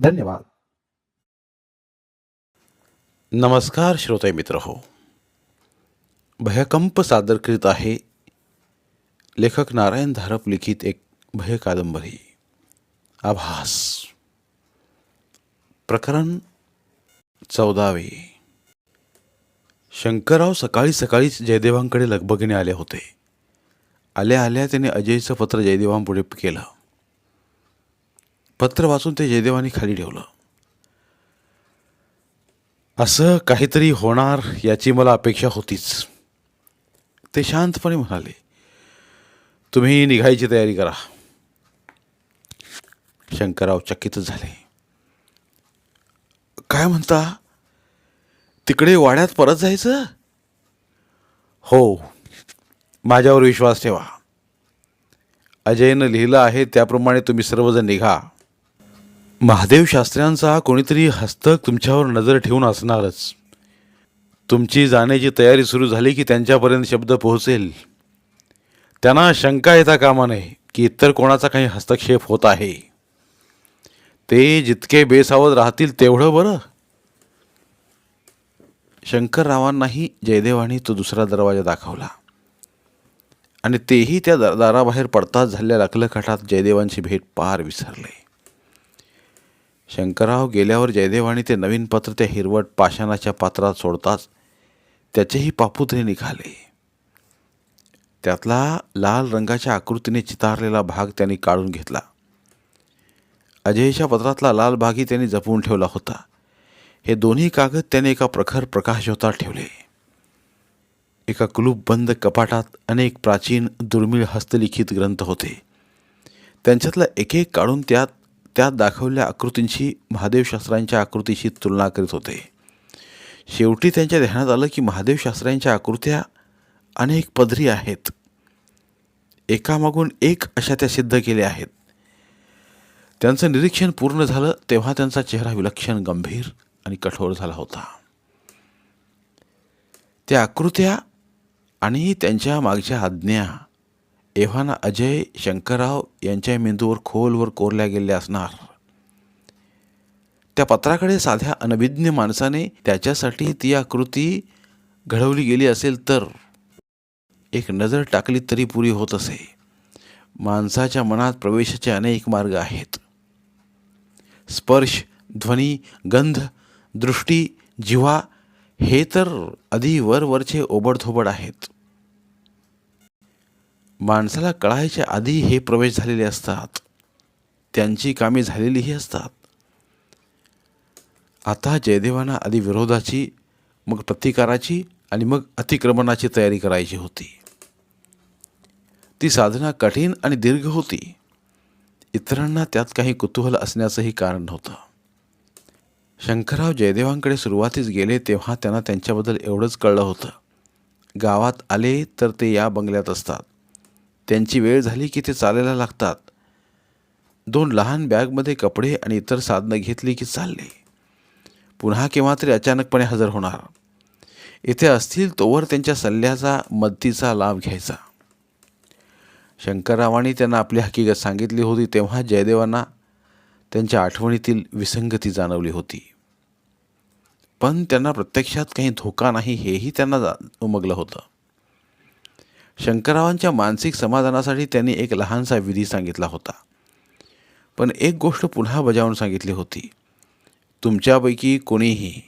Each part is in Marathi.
धन्यवाद. नमस्कार श्रोते मित्र हो भयकंप सादर करीत आहे लेखक नारायण धारप लिखित एक भय कादंबरी. आभास. प्रकरण चौदावे. शंकरराव सकाळी सकाळीच जयदेवांकडे लगबगीने आले होते. आल्या आल्या त्याने अजयचं पत्र जयदेवांपुढे केलं. पत्र वाचून ते जयदेवाने खाली ठेवलं. असं काहीतरी होणार याची मला अपेक्षा होतीच. ते शांतपणे म्हणाले तुम्ही निघायची तयारी करा. शंकरराव चकितच झाले. काय म्हणता? तिकडे वाड्यात परत जायचं? हो माझ्यावर विश्वास ठेवा. अजयनं लिहिलं आहे त्याप्रमाणे तुम्ही सर्वजण निघा. महादेव शास्त्र्यांचा कोणीतरी हस्तक तुमच्यावर नजर ठेवून असणारच. तुमची जाण्याची तयारी सुरू झाली की त्यांच्यापर्यंत शब्द पोहोचेल. त्यांना शंका येता कामा नये की इतर कोणाचा काही हस्तक्षेप होत आहे. ते जितके बेसावध राहतील तेवढं बरं. शंकररावांनाही जयदेवानी तो दुसरा दरवाजा दाखवला. आणि तेही त्या दाराबाहेर पडताच झालेल्या लखलखटात जयदेवांची भेट पार विसरले. शंकरराव गेल्यावर जयदेवानी ते नवीन पत्र त्या हिरवट पाषाणाच्या पात्रात सोडताच त्याचेही पापुत्रे निघाले. त्यातला लाल रंगाच्या आकृतीने चितारलेला भाग त्यांनी काढून घेतला. अजयच्या पत्रातला लाल भागही त्यांनी जपून ठेवला होता. हे दोन्ही कागद त्याने एका प्रखर प्रकाशोतात ठेवले. एका कुलूपबंद कपाटात अनेक प्राचीन दुर्मिळ हस्तलिखित ग्रंथ होते. त्यांच्यातला एक एक काढून त्यात त्यात दाखवलेल्या आकृतींशी महादेवशास्त्रांच्या आकृतीशी तुलना करीत होते. शेवटी त्यांच्या ध्यानात आलं की महादेवशास्त्रांच्या आकृत्या अनेक पदरी आहेत. एकामागून एक अशा त्या सिद्ध केल्या आहेत. त्यांचं निरीक्षण पूर्ण झालं तेव्हा त्यांचा चेहरा विलक्षण गंभीर आणि कठोर झाला होता. त्या आकृत्या आणि त्यांच्या मागच्या आज्ञा एव्हाना अजय शंकरराव यांच्या मेंदूवर खोलवर कोरल्या गेल्या असणार. त्या पत्राकडे साध्या अनभिज्ञ माणसाने त्याच्यासाठी ती आकृती घडवली गेली असेल तर एक नजर टाकली तरी पुरी होत असे. माणसाच्या मनात प्रवेशाचे अनेक मार्ग आहेत. स्पर्श ध्वनी गंध दृष्टी जिव्हा हे तर आधी वरवरचे ओबडधोबड आहेत. माणसाला कळायच्या आधी हे प्रवेश झालेले असतात. त्यांची कामे झालेलीही असतात. आता जयदेवांना आधी विरोधाची मग प्रतिकाराची आणि मग अतिक्रमणाची तयारी करायची होती. ती साधना कठीण आणि दीर्घ होती. इतरांना त्यात काही कुतूहल असण्याचंही कारण नव्हतं शंकरराव जयदेवांकडे सुरुवातीस गेले तेव्हा त्यांना त्यांच्याबद्दल एवढंच कळलं होतं. गावात आले तर ते या बंगल्यात असतात. त्यांची वेळ झाली की ते चालायला लागतात. दोन लहान बॅगमध्ये कपडे आणि इतर साधनं घेतली की चालले. पुन्हा केव्हा तरी अचानकपणे हजर होणार. इथे असतील तोवर त्यांच्या सल्ल्याचा मदतीचा लाभ घ्यायचा. शंकररावांनी त्यांना आपली हकीकत सांगितली होती तेव्हा जयदेवांना त्यांच्या आठवणीतील विसंगती जाणवली होती. पण त्यांना प्रत्यक्षात काही धोका नाही हेही त्यांना जा उमगलं होतं. शंकररावांच्या मानसिक समाधानासाठी त्यांनी एक लहानसा विधी सांगितला होता. पण एक गोष्ट पुन्हा बजावून सांगितली होती. तुमच्यापैकी कोणीही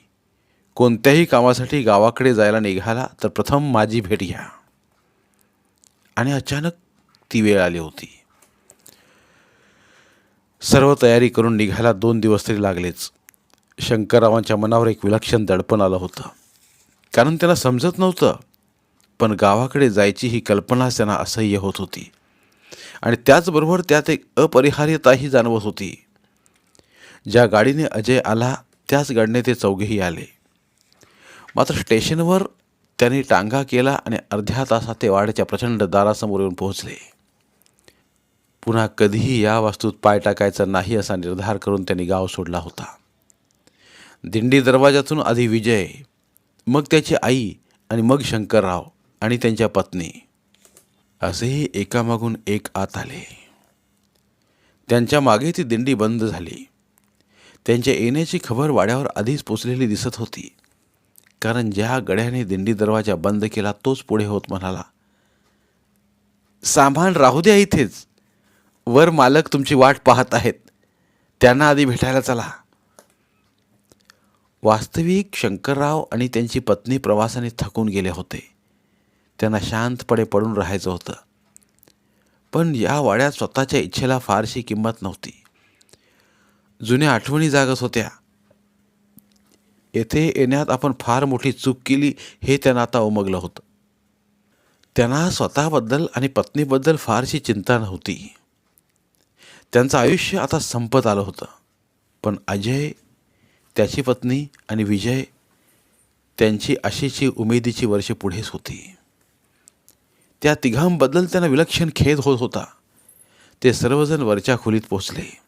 कोणत्याही कामासाठी गावाकडे जायला निघाला तर प्रथम माझी भेट घ्या. आणि अचानक ती वेळ आली होती. सर्व तयारी करून निघायला दोन दिवस तरी लागलेच. शंकररावांच्या मनावर एक विलक्षण दडपण आलं होतं. कारण त्यांना समजत नव्हतं पण गावाकडे जायची ही कल्पनाच त्यांना असह्य होत होती. आणि त्याचबरोबर त्यात एक अपरिहार्यताही जाणवत होती. ज्या गाडीने अजय आला त्याच गाडीने ते चौघेही आले. मात्र स्टेशनवर त्यांनी टांगा केला आणि अर्ध्या तासात ते वाड्याच्या प्रचंड दारासमोर येऊन पोहोचले. पुन्हा कधीही या वास्तूत पाय टाकायचा नाही असा निर्धार करून त्यांनी गाव सोडला होता. दिंडी दरवाजातून आधी विजय मग त्याची आई आणि मग शंकरराव. आणि त्यांच्या पत्नी. असेही एकामागून एक आत आले. त्यांच्या मागे ती दिंडी बंद झाली. त्यांच्या येण्याची खबर वाड्यावर आधीच पोचलेली दिसत होती. कारण ज्या गड्याने दिंडी दरवाजा बंद केला तोच पुढे होत म्हणाला सामान राहू द्या इथेच. वर मालक तुमची वाट पाहत आहेत. त्यांना आधी भेटायला चला. वास्तविक शंकरराव आणि त्यांची पत्नी प्रवासाने थकून गेले होते. त्यांना शांतपणे पडून राहायचं होतं. पण या वाड्यात स्वतःच्या इच्छेला फारशी किंमत नव्हती. जुन्या आठवणी जागत होत्या. येथे येण्यात आपण फार मोठी चूक केली हे त्यांना आता उमगलं होतं. त्यांना स्वतःबद्दल आणि पत्नीबद्दल फारशी चिंता नव्हती. त्यांचं आयुष्य आता संपत आलं होतं. पण अजय त्याची पत्नी आणि विजय त्यांची अशीची उमेदीची वर्षे पुढेच होती. त्या तिघांबद्दल त्यांना विलक्षण खेद होत होता. ते सर्वजण वरच्या खोलीत पोचले.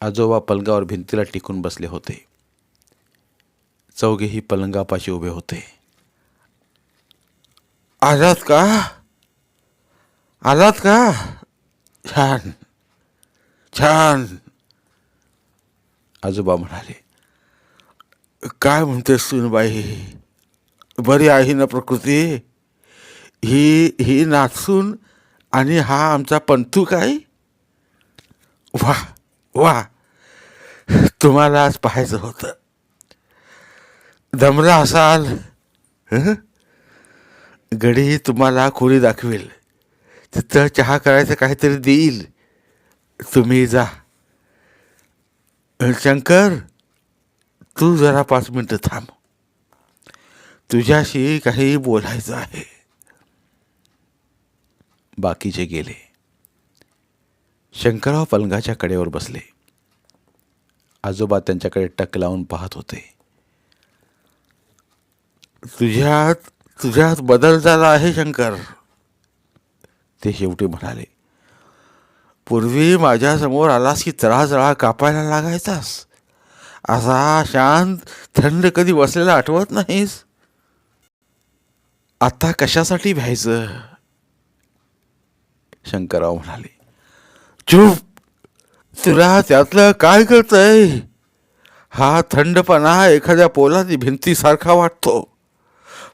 आजोबा पलंगावर भिंतीला टिकून बसले होते. चौघेही पलंगापाशी उभे होते. आलात का? आलात का? छान. छान. आजोबा म्हणाले काय म्हणते सुनबाई? बरी आहे ना प्रकृती? ही ही नाचून आणि हा आमचा पंथू काय? वा वा. तुम्हाला आज पाहायचं होतं. दमला असाल गडी तुम्हाला खोली दाखवेल. तिथं चहा करायचं काहीतरी देईल. तुम्ही जा. शंकर तू जरा पाच मिनटं थांब. तुझ्याशी काही बोलायचं आहे. बाकीचे गेले. शंकरराव पलंगाच्या कडेवर बसले. आजोबा त्यांच्याकडे टक लावून पाहत होते. तुझ्यात तुझ्यात बदल झाला आहे शंकर. ते शेवटी म्हणाले पूर्वी माझ्यासमोर आलास की चळा कापायला लागायचास? असा शांत थंड कधी बसलेला आठवत नाहीस? आता कशासाठी भ्यायचं? शंकरराव म्हणाले चुप! तुला त्यातलं काय कळतंय? हा थंडपणा एखाद्या पोलादी भिंतीसारखा वाटतो.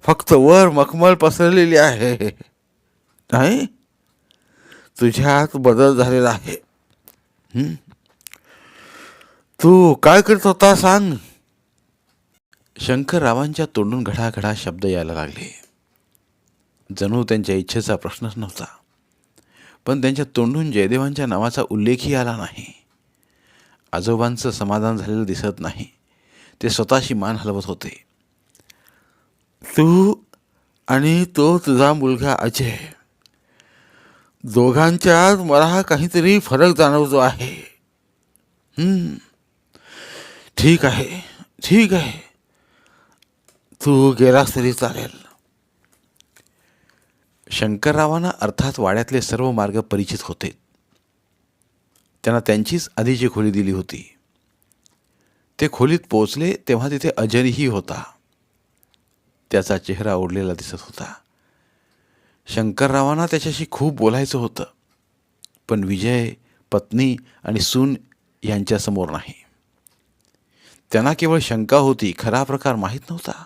फक्त वर मखमल पसरलेली आहे. नाही? तुझ्यात बदल झालेला आहे. तू काय करत होता सांग. शंकररावांच्या तोंडून घडाघडा शब्द यायला लागले. जणू त्यांच्या इच्छेचा प्रश्नच नव्हता. पण त्यांच्या तोंडून जयदेवांच्या नावाचा उल्लेखही आला नाही. आजोबांचं समाधान झालेलं दिसत नाही. ते स्वतःशी मान हलवत होते. तू आणि तो तुझा मुलगा अजय. दोघांच्यात मला काहीतरी फरक जाणवतो आहे. ठीक आहे. ठीक आहे. तू गेलास तरी चालेल. शंकररावांना अर्थात वाड्यातले सर्व मार्ग परिचित होते. त्यांना त्यांचीच आधीची खोली दिली होती. ते खोलीत पोचले तेव्हा तिथे अजयही होता. त्याचा चेहरा ओढलेला दिसत होता. शंकररावांना त्याच्याशी खूप बोलायचं होतं. पण विजय पत्नी आणि सून यांच्यासमोर नाही. त्यांना केवळ शंका होती खरा प्रकार माहीत नव्हता.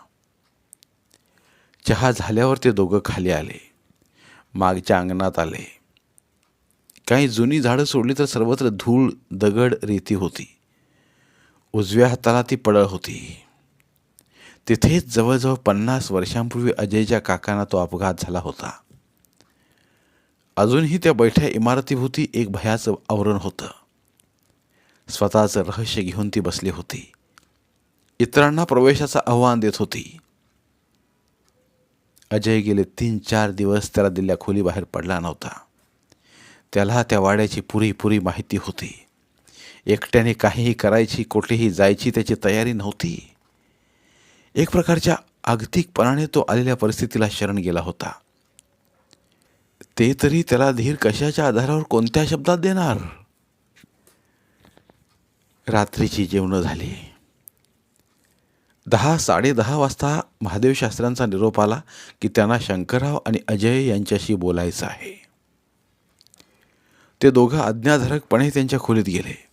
चहा झाल्यावर ते दोघं खाली आले. मागच्या अंगणात आले. काही जुनी झाडं सोडली तर सर्वत्र धूळ दगड रेती होती. उजव्या हाताला ती पडळ होती. तिथेच जवळजवळ पन्नास वर्षांपूर्वी अजयच्या काकांना तो अपघात झाला होता. अजूनही त्या बैठ्या इमारतीभोवती एक भयाचं आवरण होतं. स्वतःचं रहस्य घेऊन ती बसली होती. इतरांना प्रवेशाचं आव्हान देत होती. अजय गेले तीन चार दिवस त्याला दिल्या खोलीबाहेर पडला नव्हता. त्याला त्या वाड्याची पुरीपुरी माहिती होती. एकट्याने काहीही करायची कुठेही जायची त्याची तयारी नव्हती. एक प्रकारच्या आगतिकपणाने तो आलेल्या परिस्थितीला शरण गेला होता. ते तरी त्याला धीर कशाच्या आधारावर कोणत्या शब्दात देणार? रात्रीची जेवणं झाली. दहा साडेदहा वाजता महादेव शास्त्रांचा निरोप आला की त्यांना शंकरराव आणि अजय यांच्याशी बोलायचं आहे. ते दोघं आज्ञाधारकपणे त्यांच्या खोलीत गेले.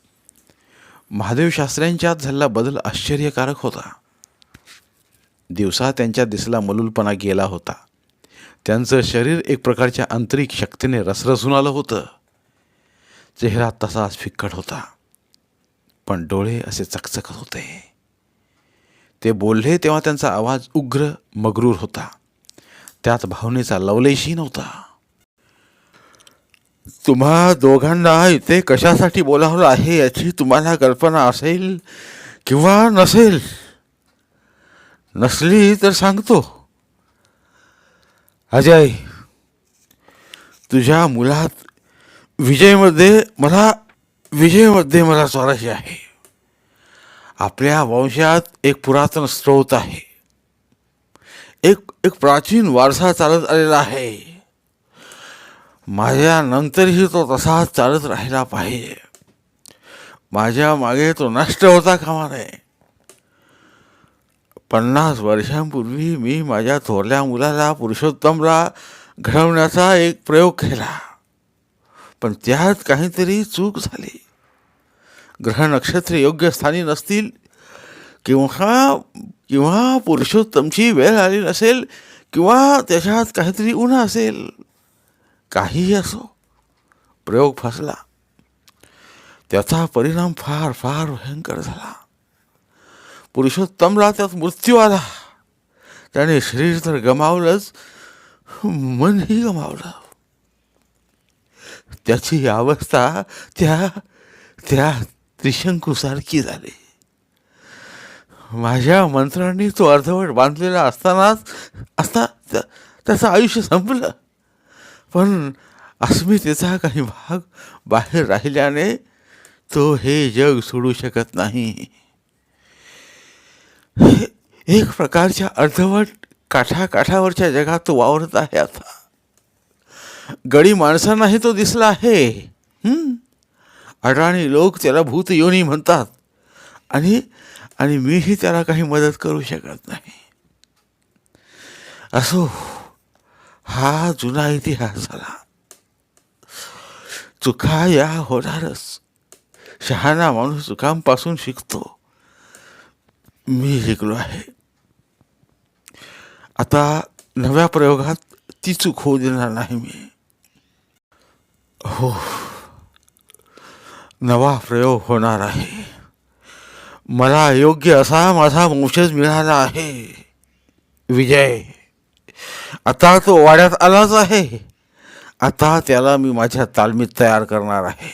महादेव शास्त्र्यांच्यात झालेला बदल आश्चर्यकारक होता. दिवसा त्यांच्या दिसला मलूलपणा गेला होता. त्यांचं शरीर एक प्रकारच्या आंतरिक शक्तीने रसरसून आलं होतं. चेहरा तसाच फिक्कट होता. पण डोळे असे चकचकत होते. ते बोलले तेव्हा त्यांचा आवाज उग्र मगरूर होता. त्यात भावनेचा लवलेशही नव्हता. तुम्हा दोघांना इथे कशासाठी बोलावलं आहे याची तुम्हाला कल्पना असेल किंवा नसेल? नसली तर सांगतो. अजय तुझ्या मुलात विजयमध्ये मला विजयमध्ये मला स्वारस्य आहे. आपल्या वंशात एक पुरातन स्रोत आहे. एक एक प्राचीन वारसा चालत आलेला आहे. माझ्या नंतरही तो तसाच चालत राहिला पाहिजे. माझ्या मागे तो नष्ट होता कामा नये. पन्नास वर्षांपूर्वी मी माझ्या थोरल्या मुलाला पुरुषोत्तमला घडवण्याचा एक प्रयोग केला. पण त्यात काहीतरी चूक झाली. ग्रहनक्षत्रे योग्य स्थानी नसतील किंवा किंवा पुरुषोत्तमची वेळ आली नसेल किंवा त्याच्यात काहीतरी उणं असेल काहीही असो प्रयोग फसला. त्याचा परिणाम फार फार भयंकर झाला. पुरुषोत्तमला त्यात मृत्यू आला. त्याने शरीर तर गमावलंच मनही गमावलं. त्याची अवस्था त्या त्या त्रिशंकूसारखी झाली. माझ्या मंत्रांनी तो अर्धवट बांधलेला असतानाच असता त्याचं आयुष्य संपलं. पण अस्मितेचा काही भाग बाहेर राहिल्याने तो हे जग सोडू शकत नाही. एक प्रकारच्या अर्धवट काठाकाठावरच्या जगात तो वावरत आहे आता. गडी माणसांनाही तो दिसला आहे. अडाणी लोक त्याला भूत योनी म्हणतात. आणि आणि मीही त्याला काही मदत करू शकत नाही. असो हा जुना इतिहास झाला. चुका या होणारच. शहाणा माणूस चुकांपासून शिकतो. मी शिकलो आहे. आता नव्या प्रयोगात ती चूक होऊ देणार नाही मी. हो. नवा प्रयोग होणार आहे. मला योग्य असा माझा वंशज मिळाला आहे. विजय आता तो वाड्यात आलाच आहे. आता त्याला मी माझ्या तालमीत तयार करणार आहे.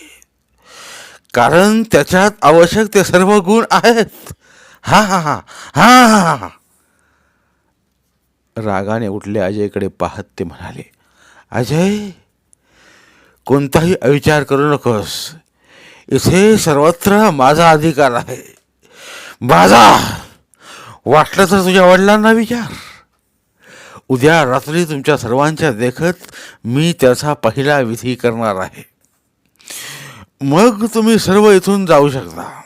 कारण त्याच्यात आवश्यक ते सर्व गुण आहेत. हा हा हा हा हा. रागाने उठले अजयकडे पाहत ते म्हणाले अजय कोणताही अविचार करू नकोस. इथे सर्वत्र माझा अधिकार आहे. माझा! वाटलं तर तुझ्या वडिलांना विचार. उद्या रात्री तुमच्या सर्वांच्या देखत मी त्याचा पहिला विधी करणार आहे. मग तुम्ही सर्व इथून जाऊ शकता.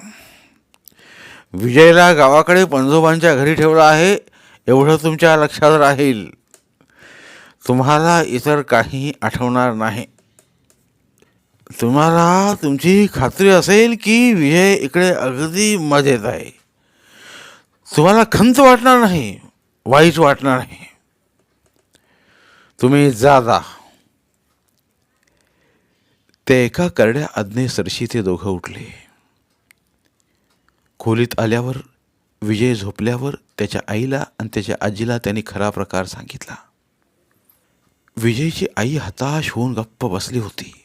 विजयला गावाकडे पंजोबांच्या घरी ठेवलं आहे एवढं तुमच्या लक्षात राहील. तुम्हाला इतर काही आठवणार नाही. तुम्हाला तुमची खात्री असेल की विजय इकडे अगदी मजेत आहे. तुम्हाला खंत वाटणार नाही वाईट वाटणार नाही. तुम्ही जा जा. ते एका करड्या आज्ञेसरशी ते दोघं उठले. खोलीत आल्यावर विजय झोपल्यावर त्याच्या आईला आणि त्याच्या आजीला त्यांनी खरा प्रकार सांगितला. विजयची आई हताश होऊन गप्प बसली होती.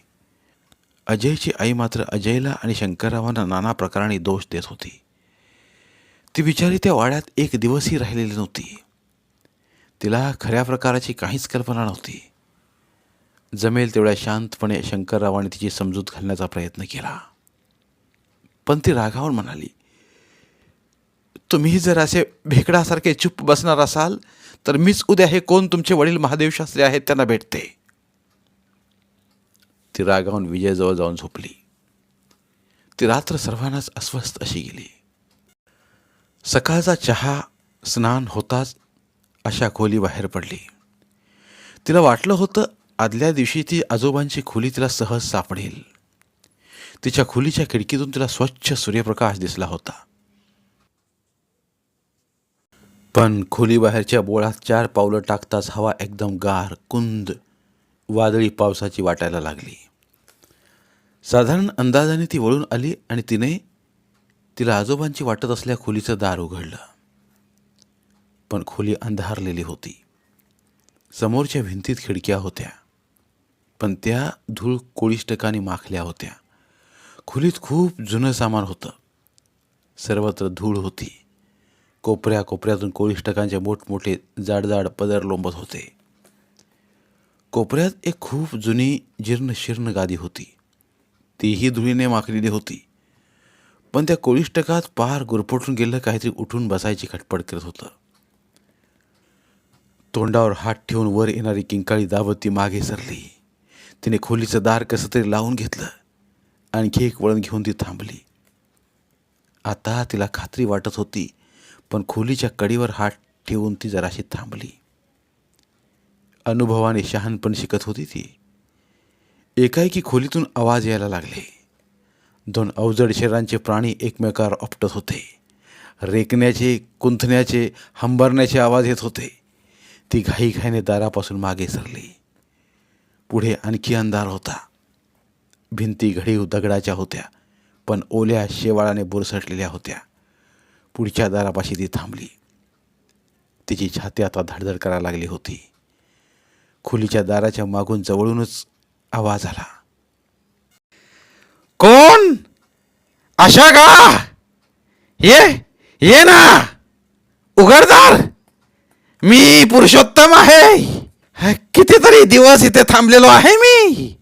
अजयची आई मात्र अजयला आणि शंकररावांना नाना प्रकाराने दोष देत होती. ती बिचारी त्या वाड्यात एक दिवसही राहिलेली नव्हती. तिला खऱ्या प्रकाराची काहीच कल्पना नव्हती. जमेल तेवढ्या शांतपणे शंकररावाने तिची समजूत घालण्याचा प्रयत्न केला. पण ती रागावर म्हणाली तुम्ही जर असे भेकडासारखे चुप बसणार असाल तर मीच उद्या हे कोण तुमचे वडील महादेव शास्त्री आहेत त्यांना भेटते. ती रागावून विजयजवळ जाऊन झोपली. ती रात्र सर्वांनाच अस्वस्थ अशी गेली. सकाळचा चहा स्नान होताच अशा खोली बाहेर पडली. तिला वाटलं होतं आदल्या दिवशी ती आजोबांची खोली तिला सहज सापडेल. तिच्या खोलीच्या खिडकीतून तिला स्वच्छ सूर्यप्रकाश दिसला होता. पण खोलीबाहेरच्या बोळात चार पावलं टाकताच हवा एकदम गार कुंद वादळी पावसाची वाटायला लागली. साधारण अंदाजाने ती वळून आली आणि तिने तिला आजोबांची वाटत असल्या खोलीचं दार उघडलं. पण खोली अंधारलेली होती. समोरच्या भिंतीत खिडक्या होत्या. पण त्या धूळ कोळीष्टकाने माखल्या होत्या. खोलीत खूप जुनं सामान होतं. सर्वत्र धूळ होती. कोपऱ्या कोपऱ्यातून कोळीष्टकांचे मोठमोठे जाडजाड पदर लोंबत होते. कोपऱ्यात एक खूप जुनी जीर्ण शीर्ण गादी होती. तीही धुळीने माखलेली होती. पण त्या कोळिष्टकात पार गुरफटून गेलं काहीतरी उठून बसायची खटपट करत होतं. तोंडावर हात ठेवून वर येणारी किंकाळी दाबत ती मागे सरली. तिने खोलीचं दार कसं तरी लावून घेतलं. आणखी एक वळण घेऊन ती थांबली. आता तिला खात्री वाटत होती पण खोलीच्या कडीवर हात ठेवून ती जराशी थांबली. अनुभवाने शहाणपण शिकत होती ती. एकाएकी खोलीतून आवाज यायला लागले. दोन अवजड शरीरांचे प्राणी एकमेकावर आपटत होते. रेकण्याचे कुंथण्याचे हंबरण्याचे आवाज येत होते. ती घाईघाईने दारापासून मागे सरली. पुढे आणखी अंधार होता. भिंती घडीव दगडाच्या होत्या पण ओल्या शेवाळाने बुरसटलेल्या होत्या. पुढच्या दारापाशी ती थांबली. तिची छाती आता धडधड करायला लागली होती. खोलीच्या दाराच्या मागून जवळूनच आवाज आला. कोण? आशा का? ये ये ना. उघडदार. मी पुरुषोत्तम आहे. कितीतरी दिवस इथे थांबलेलो आहे मी.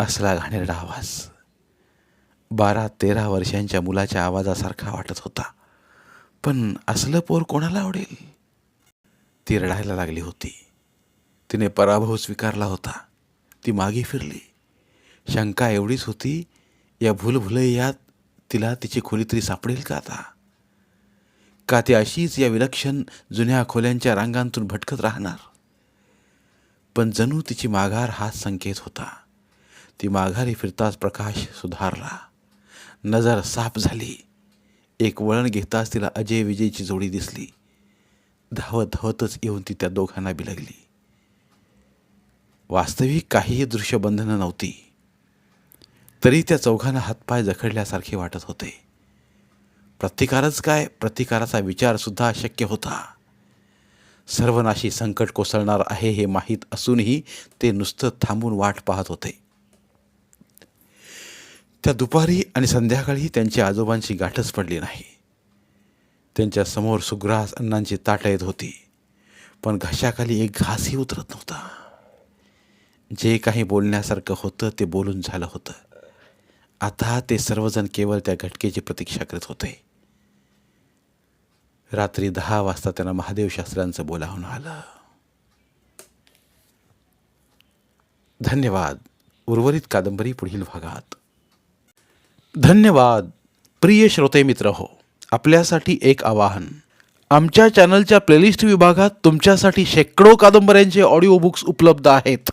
असला घाणेरडा आवाज. बारा तेरा वर्षांच्या मुलाच्या आवाजासारखा वाटत होता. पण असलं पोर कोणाला आवडेल? ती रडायला लागली होती. तिने पराभव स्वीकारला होता. ती मागे फिरली. शंका एवढीच होती या भूलभुलैयात तिला तिची खोली तरी सापडेल का आता? का ती अशीच या विलक्षण जुन्या खोल्यांच्या रांगांतून भटकत राहणार? पण जणू तिची माघार हाच संकेत होता. ती माघारी फिरताच प्रकाश सुधारला. नजर साफ झाली. एक वळण घेताच तिला अजय विजयची जोडी दिसली. धावत धावतच येऊन ती त्या दोघांना बिलगली. वास्तविक काहीही दृश्यबंधनं नव्हती. तरी त्या चौघांना हातपाय जखडल्यासारखे वाटत होते. प्रतिकारच काय? प्रतिकाराचा विचारसुद्धा अशक्य होता. सर्वनाशी संकट कोसळणार आहे हे माहीत असूनही ते नुसतं थांबून वाट पाहत होते. त्या दुपारी आणि संध्याकाळी त्यांच्या आजोबांची गाठच पडली नाही. त्यांच्यासमोर सुग्रास अन्नांची ताटं येत होती पण घशाखाली एक घासही उतरत नव्हता. जे काही बोलण्यासारखं होतं ते बोलून झालं होतं. आता ते सर्वजण केवळ त्या घटकेची प्रतीक्षा करत होते. रात्री दहा वाजता त्यांना महादेव शास्त्रांचं बोलावून आलं. धन्यवाद. उर्वरित कादंबरी पुढील भागात. धन्यवाद. प्रिय श्रोते मित्र हो आपल्यासाठी एक आवाहन. आमच्या चॅनलच्या प्लेलिस्ट विभागात तुमच्यासाठी शेकडो कादंबऱ्यांचे ऑडिओ बुक्स उपलब्ध आहेत.